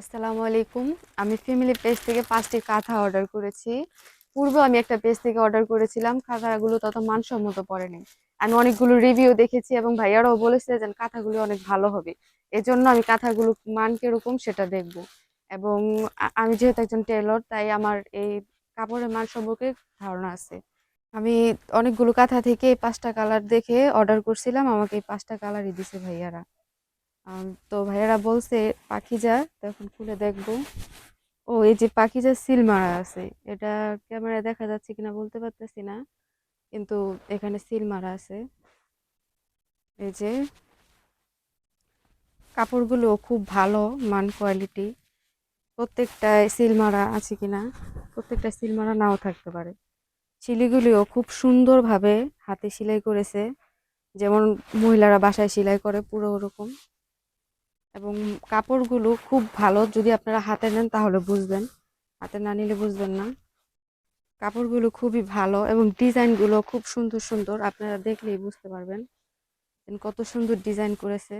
আসসালামু আলাইকুম। আমি ফ্যামিলি পেজ থেকে পাঁচটি কাঁথা অর্ডার করেছি। পূর্বে আমি একটা পেজ থেকে অর্ডার করেছিলাম। কাঁথাগুলো তত মানসম্মত পড়েনি। আমি অনেকগুলো রিভিউ দেখেছি এবং ভাইয়ারাও বলেছে যে কাঁথাগুলো অনেক ভালো হবে। এজন্য আমি কাঁথাগুলো মান কীরকম সেটা দেখব। এবং আমি যেহেতু একজন টেলর তাই আমার এই কাপড়ের মান সম্পর্কে ধারণা আছে। আমি অনেকগুলো কাঁথা থেকে এই পাঁচটা কালার দেখে অর্ডার করছিলাম। আমাকে এই পাঁচটা কালারই দিছে ভাইয়ারা। তো ভাইয়ারা বলছে পাখিজা তো এখন খুলে দেখব। ও, এই যে পাখিজা সিল মারা আছে, এটা ক্যামেরায় দেখা যাচ্ছে কিনা বলতে পারতেছি না, কিন্তু এখানে সিল মারা আছে। এই যে, কাপড়গুলো খুব ভালো, মান কোয়ালিটি, প্রত্যেকটায় সিল মারা আছে কিনা প্রত্যেকটা সিল মারা নাও থাকতে পারে। শিলিগুলিও খুব সুন্দরভাবে হাতে সেলাই করেছে, যেমন মহিলারা বাসায় সেলাই করে পুরো ওরকম। এবং কাপড়গুলো খুব ভালো, যদি আপনারা হাতে নেন তাহলে বুঝবেন। হাতে না নিলে বুঝবেন না। কাপড়গুলো খুবই ভালো এবং ডিজাইনগুলো খুব সুন্দর সুন্দর, আপনারা দেখলেই বুঝতে পারবেন কত সুন্দর ডিজাইন করেছে।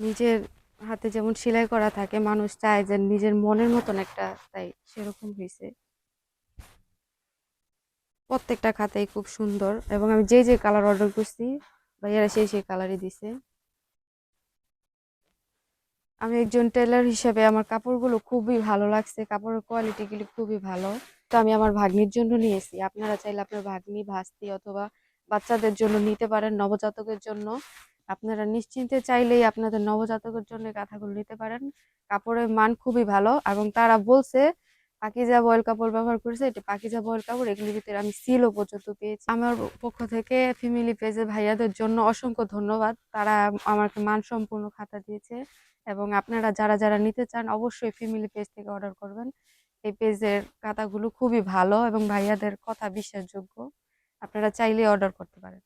নিজের হাতে যেমন সেলাই করা থাকে, মানুষ চায় যে নিজের মনের মতন একটা তাই সেরকম হয়েছে প্রত্যেকটা খাতাই খুব সুন্দর এবং আমি যে যে কালার অর্ডার করছি, ভাইয়ারা সেই সেই কালারই দিছে। আমি একজন টেলার হিসেবে আমার কাপড়গুলো খুবই ভালো লাগছে, কাপড়ের কোয়ালিটিগুলি খুবই ভালো। তো আমি আমার ভাগ্নির জন্য নিয়েছি। আপনারা চাইলে আপনার ভাগ্নি, ভাস্তি অথবা বাচ্চাদের জন্য নিতে পারেন নবজাতকের জন্য। আপনারা নিশ্চিন্তে চাইলেই আপনাদের নবজাতকের জন্য কাঁথাগুলো নিতে পারেন। কাপড়ের মান খুবই ভালো এবং তারা বলছে পাকিজা বয়েল কাপড় ব্যবহার করেছে, এটা পাকিজা বয়েল কাপড়, এগুলির ভিতরে আমি সিলও পর্যন্ত পেয়েছি। আমার পক্ষ থেকে ফ্যামিলি পেজের ভাইয়াদের জন্য অসংখ্য ধন্যবাদ। তারা আমাকে মানসম্পন্ন খাতা দিয়েছে এবং আপনারা যারা যারা নিতে চান অবশ্যই ফ্যামিলি পেজ থেকে অর্ডার করবেন। এই পেজের খাতাগুলো খুবই ভালো এবং ভাইয়াদের কথা বিশ্বাসযোগ্য। আপনারা চাইলে অর্ডার করতে পারেন।